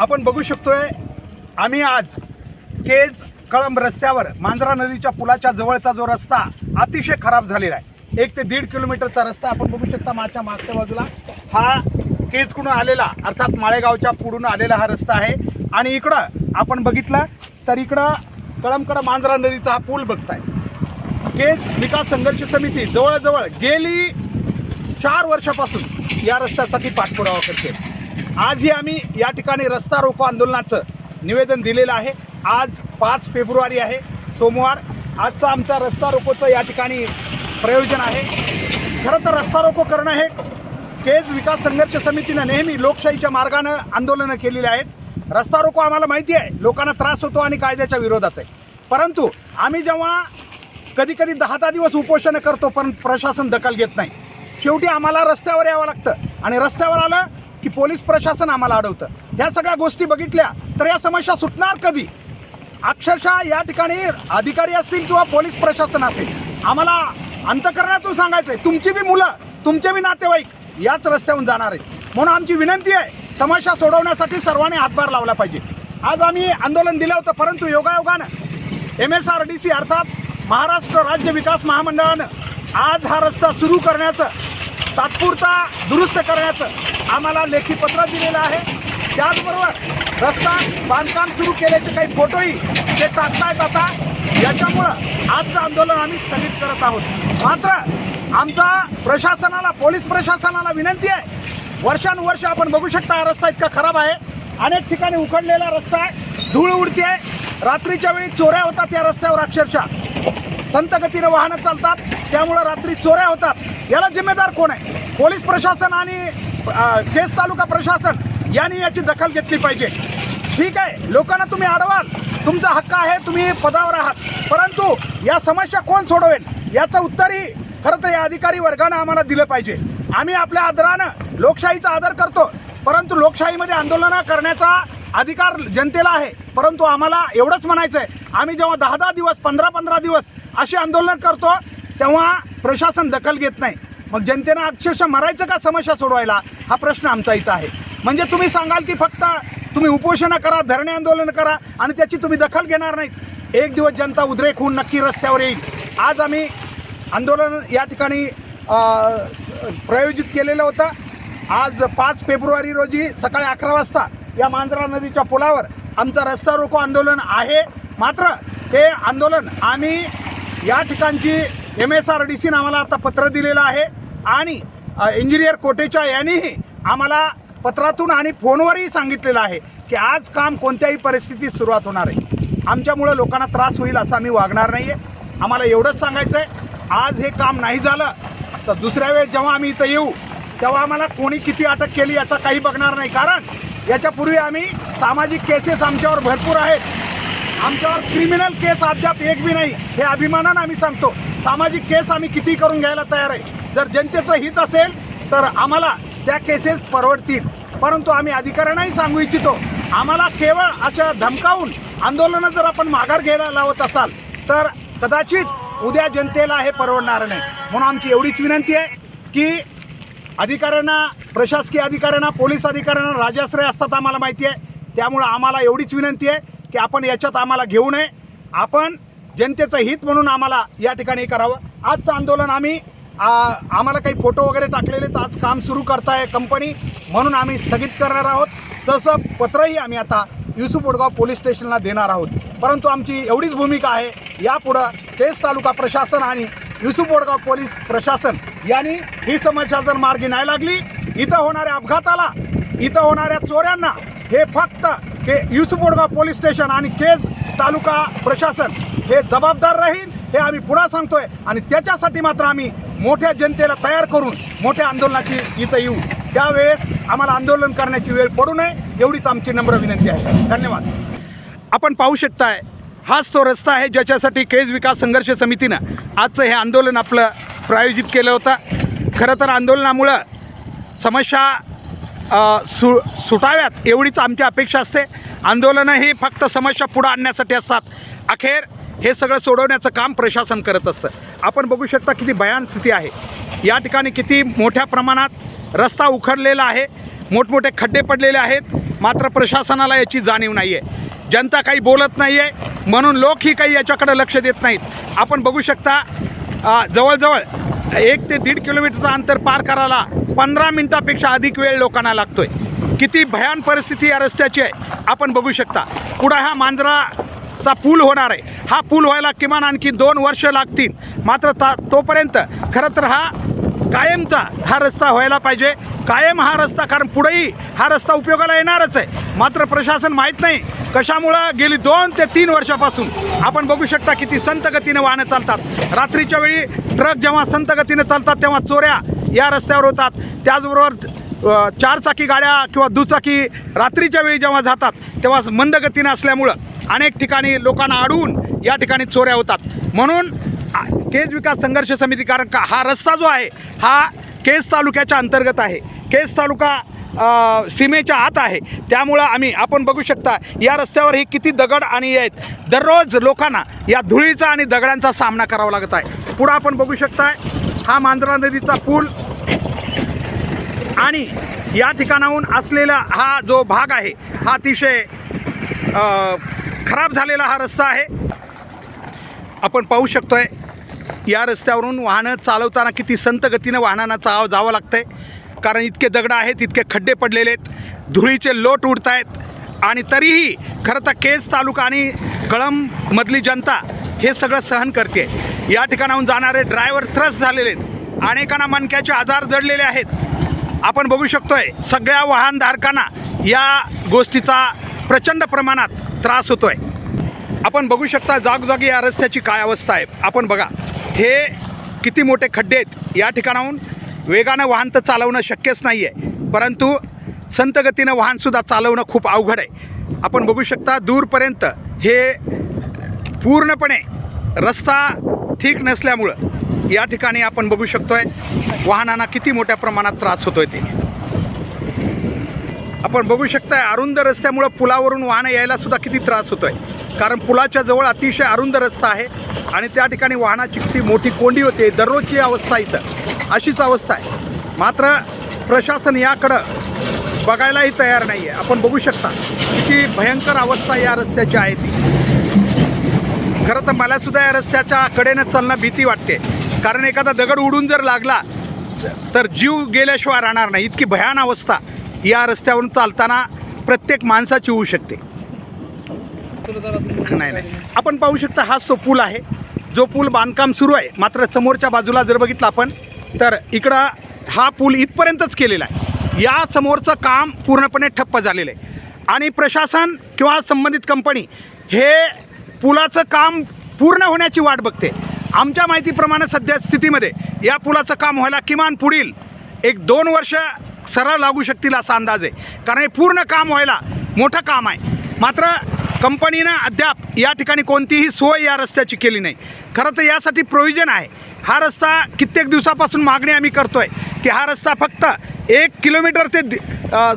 आपण बघू शकतोय आम्ही आज केज कळंब रस्त्यावर मांजरा नदीच्या पुलाच्या जवळचा जो रस्ता अतिशय खराब झालेला आहे. एक ते दीड किलोमीटरचा रस्ता आपण बघू शकता माझ्या मागच्या बाजूला. हा केजकडून आलेला अर्थात माळेगावच्या पुढून आलेला हा रस्ता आहे. आणि इकडं आपण बघितलं तर इकडं कळंबकडं मांजरा नदीचा हा पूल बघताय. केज विकास संघर्ष समिती जवळजवळ गेली चार वर्षापासून या रस्त्यासाठी पाठपुरावा करते. आजही आम्ही या ठिकाणी रस्ता रोको आंदोलनाचं निवेदन दिलेलं आहे. आज पाच फेब्रुवारी आहे. सोमवार आजचा आमचा रस्ता रोकोचं या ठिकाणी प्रयोजन आहे. खरं तर रस्ता रोको करणं हे केज विकास संघर्ष समितीनं नेहमी लोकशाहीच्या मार्गानं आंदोलनं केलेली आहेत. रस्ता रोको आम्हाला माहिती आहे. लोकांना त्रास होतो आणि कायद्याच्या विरोधात आहे. परंतु आम्ही जेव्हा कधी कधी दहा दहा दिवस उपोषणं करतो पण प्रशासन दखल घेत नाही. शेवटी आम्हाला रस्त्यावर यावं लागतं. आणि रस्त्यावर आलं की पोलीस प्रशासन आम्हाला अडवतं. ह्या सगळ्या गोष्टी बघितल्या तर या समस्या सुटणार कधी? अक्षरशः या ठिकाणी अधिकारी असतील किंवा पोलीस प्रशासन असेल आम्हाला अंतकरणातून सांगायचं आहे तुमची बी मुलं तुमचे बी नातेवाईक याच रस्त्यावरून जाणार आहेत. म्हणून आमची विनंती आहे समस्या सोडवण्यासाठी सर्वांनी हातभार लावला पाहिजे. आज आम्ही आंदोलन दिलं होतं परंतु योगायोगानं M S R D C अर्थात महाराष्ट्र राज्य विकास महामंडळानं आज हा रस्ता सुरू करण्याचं तात्पुरता दुरुस्त करण्याचं आम्हाला लेखी पत्र दिलेलं आहे. त्याचबरोबर रस्ता बांधकाम सुरू केल्याचे काही फोटोही ते टाकतायत आता याच्यामुळं आजचं आंदोलन आम्ही स्थगित करत आहोत. मात्र आमचा प्रशासनाला पोलीस प्रशासनाला विनंती आहे. वर्षानुवर्ष आपण बघू शकता हा रस्ता इतका खराब आहे. अनेक ठिकाणी उखडलेला रस्ता आहे. धूळ उडते रात्रीच्या वेळी चोऱ्या होतात या रस्त्यावर अक्षरशः. संत गतीनं वाहनं चालतात. त्यामुळं रात्री चोऱ्या होतात. याला जिम्मेदार कोण आहे? पोलीस प्रशासन आणि केस तालुका प्रशासन यांनी याची दखल घेतली पाहिजे. ठीक आहे लोकांना तुम्ही अडवाल तुमचा हक्क आहे तुम्ही पदावर आहात. परंतु या समस्या कोण सोडवेल? याचं उत्तरही खरं तर या अधिकारी वर्गानं आम्हाला दिलं पाहिजे. आम्ही आपल्या आदरानं लोकशाहीचा आदर करतो. परंतु लोकशाहीमध्ये आंदोलनं करण्याचा अधिकार जनतेला आहे. परंतु आम्हाला एवढंच म्हणायचं आहे आम्ही जेव्हा दहा दहा दिवस पंधरा पंधरा दिवस अशी आंदोलन करतो तेव्हा प्रशासन दखल घेत नाही. मग जनतेनं अक्षरशः मरायचं का समस्या सोडवायला? हा प्रश्न आमचा इथं आहे. म्हणजे तुम्ही सांगाल की फक्त तुम्ही उपोषणं करा धरणे आंदोलन करा आणि त्याची तुम्ही दखल घेणार नाहीत. एक दिवस जनता उद्रेक होऊन नक्की रस्त्यावर येईल. आज आम्ही आंदोलन या ठिकाणी प्रायोजित प्रयोजित केलेलं होतं. आज पाच फेब्रुवारी रोजी सकाळी अकरा वाजता या मांजरा नदीच्या पुलावर आमचं रस्ता रोको आंदोलन आहे. मात्र हे आंदोलन आम्ही या ठिकाणची एम एस आर डी सीनं आम्हाला आता पत्र दिलेलं आहे. आणि इंजिनियर कोटेचा यांनीही आम्हाला पत्रातून आणि फोनवरही सांगितलेलं आहे की आज काम कोणत्याही परिस्थितीत सुरुवात होणार आहे. आमच्यामुळं लोकांना त्रास होईल असं आम्ही वागणार नाही आहे आम्हाला एवढंच सांगायचं आहे आज हे काम नाही झालं तर दुसऱ्या वेळेस जेव्हा आम्ही इथं येऊ तेव्हा आम्हाला कोणी किती अटक केली याचा काही बघणार नाही. कारण याच्यापूर्वी आम्ही सामाजिक केसेस आमच्यावर भरपूर आहेत. आमच्यावर क्रिमिनल केस अद्याप एक बी नाही हे अभिमानानं आम्ही सांगतो. सामाजिक केस आम्ही किती करून घ्यायला तयार आहे. जर जनतेचं हित असेल तर आम्हाला त्या केसेस परवडतील. परंतु आम्ही अधिकाऱ्यांनाही सांगू इच्छितो आम्हाला केवळ अशा धमकावून आंदोलनं जर आपण माघार घ्यायला लावत असाल तर कदाचित उद्या जनतेला हे परवडणार नाही. म्हणून आमची एवढीच विनंती आहे की अधिकाऱ्यांना प्रशासकीय अधिकाऱ्यांना पोलीस अधिकाऱ्यांना राजाश्रय असतात आम्हाला माहिती आहे. त्यामुळं आम्हाला एवढीच विनंती आहे. की आपण याच्यात आम्हाला घेऊ नये. आपण जनतेचं हित म्हणून आम्हाला या ठिकाणी करावं. आजचं आंदोलन आम्ही आम्हाला काही फोटो वगैरे टाकलेले तर आज काम सुरू करताय कंपनी म्हणून आम्ही स्थगित करणार आहोत. तसं पत्रही आम्ही आता युसुफ उडगाव पोलीस स्टेशनला देणार आहोत. परंतु आमची एवढीच भूमिका आहे यापुढं केस तालुका प्रशासन आणि युसुफ वडगाव पोलीस प्रशासन यांनी ही समस्या जर मार्गी नाही लागली इथं होणाऱ्या अपघाताला इथं होणाऱ्या चोऱ्यांना हे फक्त के युसुफोडगाव पोलीस स्टेशन आणि केज तालुका प्रशासन हे जबाबदार राहील हे आम्ही पुन्हा सांगतोय. आणि त्याच्यासाठी मात्र आम्ही मोठ्या जनतेला तयार करून मोठ्या आंदोलनाची इथं येऊ. त्यावेळेस आम्हाला आंदोलन करण्याची वेळ पडू नये एवढीच आमची नम्र विनंती आहे. धन्यवाद. आपण पाहू शकताय हाच तो रस्ता आहे ज्याच्यासाठी केज विकास संघर्ष समितीनं आजचं हे आंदोलन आपलं प्रायोजित केलं होतं. खरं तर आंदोलनामुळं समस्या सु सुटाव्यात एवढीच आमची अपेक्षा असते. आंदोलनं ही फक्त समस्या पुढं आणण्यासाठी असतात. अखेर हे सगळं सोडवण्याचं काम प्रशासन करत असतं. आपण बघू शकता किती भयान स्थिती आहे. या ठिकाणी किती मोठ्या प्रमाणात रस्ता उखडलेला आहे. मोठमोठे खड्डे पडलेले आहेत. मात्र प्रशासनाला याची जाणीव नाही आहे जनता काही बोलत नाही आहे म्हणून लोकही काही याच्याकडे लक्ष देत नाहीत. आपण बघू शकता जवळजवळ एक ते दीड किलोमीटरचं अंतर पार करायला पंधरा मिनटापेक्षा अधिक वेळ लोकांना लागतोय. किती भयान परिस्थिती या रस्त्याची आहे आपण बघू शकता. पुढं हा मांजराचा पूल होणार आहे. हा पूल व्हायला किमान आणखी दोन वर्ष लागतील. मात्र ता तोपर्यंत खरं तर हा कायमचा हा रस्ता व्हायला पाहिजे. कायम हा रस्ता कारण पुढेही हा रस्ता उपयोगाला येणारच आहे. मात्र प्रशासन माहीत नाही कशामुळं गेली दोन ते तीन वर्षापासून आपण बघू शकता किती संत गतीनं वाहनं चालतात. रात्रीच्या वेळी ट्रक जेव्हा संतगतीने चालतात तेव्हा चोऱ्या या रस्त्यावर होतात. त्याचबरोबर चारचाकी गाड्या किंवा दुचाकी रात्रीच्या वेळी जेव्हा जातात तेव्हा मंदगतीनं असल्यामुळं अनेक ठिकाणी लोकांना अडवून या ठिकाणी चोऱ्या होतात. म्हणून केज विकास संघर्ष समिती कारण का हा रस्ता जो आहे हा केज तालुक्याच्या अंतर्गत आहे. केज तालुका सीमेच्या आत आहे. त्यामुळं आम्ही आपण बघू शकता या रस्त्यावर ही किती दगड आणि आहेत. दररोज लोकांना या धुळीचा आणि दगडांचा सामना करावा लागत आहे. पुढं आपण बघू शकताय हा मांजरा नदीचा पूल आणि या ठिकाणाहून असलेला हा जो भाग आहे हा अतिशय खराब झालेला हा रस्ता आहे. आपण पाहू शकतोय या रस्त्यावरून वाहनं चालवताना किती संत गतीनं वाहनांना चाव जावं लागतं आहे कारण इतके दगडं आहेत इतके खड्डे पडलेले आहेत धुळीचे लोट उडत आहेत आणि तरीही खरं तर केज तालुका आणि कळंबमधली जनता हे सगळं सहन करते या ठिकाणाहून जाणारे ड्रायव्हर त्रस्त झालेले आहेत. अनेकांना मणक्याचे आजार जडलेले आहेत. आपण बघू शकतोय सगळ्या वाहनधारकांना या गोष्टीचा प्रचंड प्रमाणात त्रास होतोय. आपण बघू शकता जागोजागी या रस्त्याची काय अवस्था आहे. आपण बघा. हे किती मोठे खड्डे आहेत या ठिकाणाहून वेगानं वाहन तर चालवणं शक्यच नाही आहे परंतु संतगतीनं वाहनसुद्धा चालवणं खूप अवघड आहे. आपण बघू शकता दूरपर्यंत हे पूर्णपणे रस्ता ठीक नसल्यामुळं या ठिकाणी आपण बघू शकतो आहे वाहनांना किती मोठ्या प्रमाणात त्रास होतो आहे ते. आपण बघू शकताय अरुंद रस्त्यामुळं पुलावरून वाहनं यायला सुद्धा किती त्रास होतो आहे कारण पुलाच्या जवळ अतिशय अरुंद रस्ता आहे आणि त्या ठिकाणी वाहनाची किती मोठी कोंडी होते दररोजची अवस्था इथं. अशीच अवस्था आहे. मात्र प्रशासन याकडं बघायलाही तयार नाही आहे आपण बघू शकता किती भयंकर अवस्था या रस्त्याची आहे ती. खरं तर मलासुद्धा या रस्त्याच्या कडेनं चालणं भीती वाटते. कारण एखादा दगड उडून जर लागला तर जीव गेल्याशिवाय राहणार नाही. इतकी भयान अवस्था या रस्त्यावरून चालताना प्रत्येक माणसाची होऊ शकते. नाही नाही. आपण पाहू शकता हाच तो पूल आहे. जो पूल बांधकाम सुरू आहे. मात्र समोरच्या बाजूला जर बघितलं आपण तर इकडं हा पूल इथपर्यंतच केलेला आहे. या समोरचं काम पूर्णपणे ठप्प झालेलं आहे. आणि प्रशासन किंवा संबंधित कंपनी हे पुलाचं काम पूर्ण होण्याची वाट बघते. आमच्या माहितीप्रमाणे सध्या स्थितीमध्ये या पुलाचं काम व्हायला किमान पुढील एक दोन वर्ष सरळ लागू शकतील असा अंदाज आहे. कारण हे पूर्ण काम व्हायला मोठं काम आहे. मात्र कंपनीनं अद्याप या ठिकाणी कोणतीही सोय या रस्त्याची केली नाही. खरं तर यासाठी प्रोव्हिजन आहे. हा रस्ता कित्येक दिवसापासून मागणी आम्ही करतोय की हा रस्ता फक्त एक किलोमीटर ते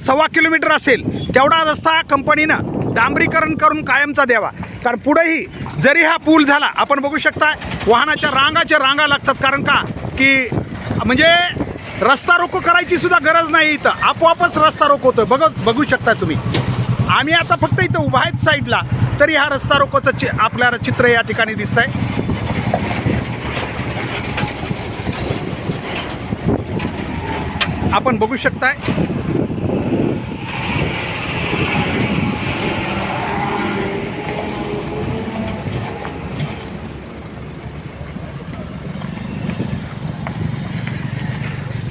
सव्वा किलोमीटर असेल तेवढा रस्ता कंपनीनं डांबरीकरण करून कायमचा द्यावा. कारण पुढेही जरी हा पूल झाला आपण बघू शकता वाहनाच्या रांगाच्या रांगा लागतात. कारण का? की म्हणजे रस्ता रोको करायची सुद्धा गरज नाही इथं. आपोआपच रस्ता रोको होतोय बघ बघू शकता तुम्ही. आम्ही आता फक्त इथं उभा आहेत साईडला तरी हा रस्ता रोकोचं चि आपल्याला चित्र या ठिकाणी दिसत आहे आपण बघू शकताय.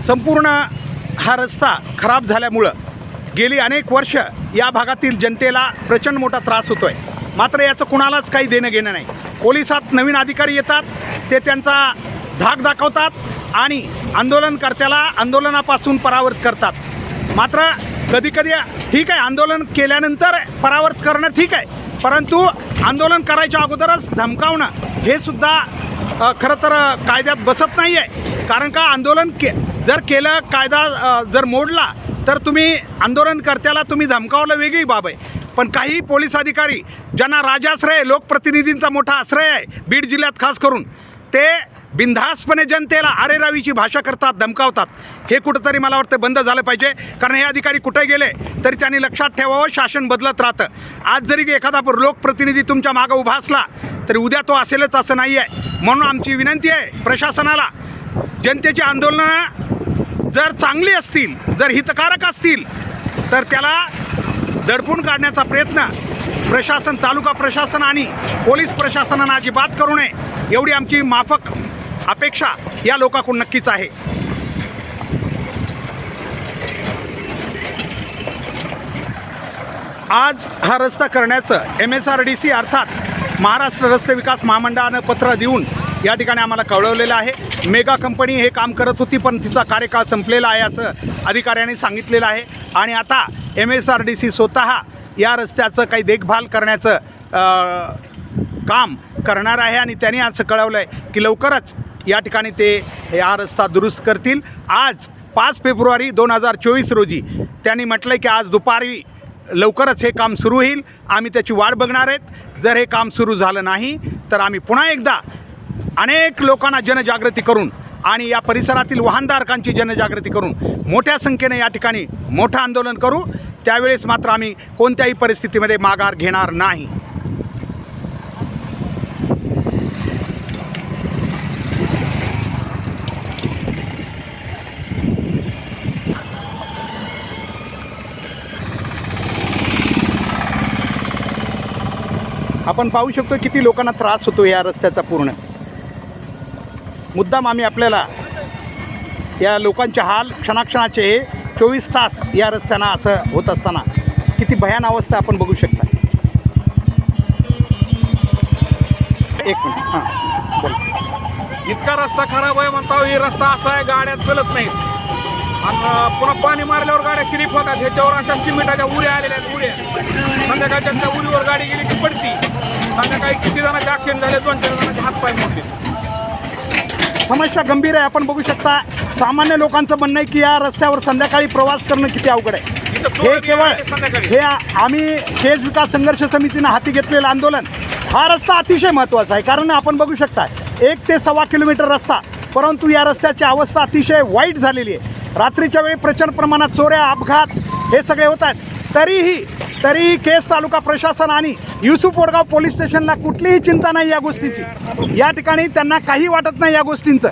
संपूर्ण हा रस्ता खराब झाल्यामुळं गेली अनेक वर्ष या भागातील जनतेला प्रचंड मोठा त्रास होतो आहे मात्र याचं कुणालाच काही देणं घेणं नाही. पोलिसात नवीन अधिकारी येतात ते त्यांचा धाक दाखवतात आणि आंदोलनकर्त्याला आंदोलनापासून परावर्त करतात. मात्र कधीकधी ठीक आहे आंदोलन केल्यानंतर परावर्त करणं ठीक आहे परंतु आंदोलन करायच्या अगोदरच धमकावणं हे सुद्धा खरं तर कायद्यात बसत नाही आहे कारण का आंदोलन के जर केलं कायदा जर मोडला तर तुम्ही आंदोलनकर्त्याला तुम्ही धमकावलं वेगळी बाब आहे. पण काही पोलीस अधिकारी ज्यांना राजाश्रय लोकप्रतिनिधींचा मोठा आश्रय आहे बीड जिल्ह्यात खास करून ते बिनधास्तपणे जनतेला आरेरावीची भाषा करतात धमकावतात. हे कुठंतरी मला वाटतं बंद झालं पाहिजे. कारण हे अधिकारी कुठे गेले तरी त्यांनी लक्षात ठेवावं शासन बदलत राहतं. आज जरी एखादा लोकप्रतिनिधी तुमच्या मागं उभा असला तरी उद्या तो असेलच असं नाही आहे म्हणून आमची विनंती आहे प्रशासनाला जनतेची आंदोलनं जर चांगली असतील जर हितकारक असतील तर त्याला दडपून काढण्याचा प्रयत्न प्रशासन तालुका प्रशासन आणि पोलीस प्रशासनानं अजिबात करू नये एवढी आमची माफक अपेक्षा या लोकांकडून नक्कीच आहे. आज हा रस्ता करण्याचं M S R D C अर्थात महाराष्ट्र रस्ते विकास महामंडळानं पत्र देऊन या ठिकाणी आम्हाला कळवलेलं आहे. मेगा कंपनी हे काम करत होती पण तिचा कार्यकाळ संपलेला आहे असं अधिकाऱ्यांनी सांगितलेलं आहे. आणि आता M S R D C स्वतः या रस्त्याचं काही देखभाल करण्याचं काम करणार आहे आणि त्यांनी असं कळवलं आहे की लवकरच या ठिकाणी ते हा रस्ता दुरुस्त करतील. आज पाच फेब्रुवारी दोन हजार चोवीस रोजी त्यांनी म्हटलं की आज दुपारी लवकरच हे काम सुरू होईल. आम्ही त्याची वाट बघणार आहेत. जर हे काम सुरू झालं नाही तर आम्ही पुन्हा एकदा अनेक लोकांना जनजागृती करून आणि या परिसरातील वाहनधारकांची जनजागृती करून मोठ्या संख्येने या ठिकाणी मोठं आंदोलन करू. त्यावेळेस मात्र आम्ही कोणत्याही परिस्थितीमध्ये माघार घेणार नाही. आपण पाहू शकतो किती लोकांना त्रास होतो या रस्त्याचा पूर्ण. मुद्दाम आम्ही आपल्याला या लोकांचे हाल क्षणाक्षणाचे हे चोवीस तास या रस्त्यानं असं होत असताना किती भयान अवस्था आपण बघू शकता. एक मिनिट हां बोल. इतका रस्ता खराब आहे म्हणता हे रस्ता असा आहे गाड्या चलत नाहीत. आणि पुन्हा पाणी मारल्यावर गाड्या स्लिप होतात. ह्याच्यावर अशा सिमेंटाच्या उड्या आलेल्या आहेत उड्या. संध्याकाळच्या त्या उडीवर गाडी गेली की पडती. संध्याकाळी किती जणांचे ॲक्सिडेंट झाले? दोन चार जणांचे हातपाय मोडले. समस्या गंभीर आहे. आपण बघू शकता सामान्य लोकांचं म्हणणं आहे की या रस्त्यावर संध्याकाळी प्रवास करणं किती अवघड आहे. हे केवळ. हे आम्ही केज विकास संघर्ष समितीनं हाती घेतलेलं आंदोलन हा रस्ता अतिशय महत्त्वाचा आहे. कारण आपण बघू शकता एक ते सव्वा किलोमीटर रस्ता परंतु या रस्त्याची अवस्था अतिशय वाईट झालेली आहे. रात्रीच्या वेळी प्रचंड प्रमाणात चोऱ्या अपघात हे सगळे होत आहेत. तरीही तरीही केस तालुका प्रशासन आणि युसुफ वडगाव पोलीस स्टेशनला कुठलीही चिंता नाही या गोष्टीची. या ठिकाणी त्यांना काही वाटत नाही या गोष्टींचं.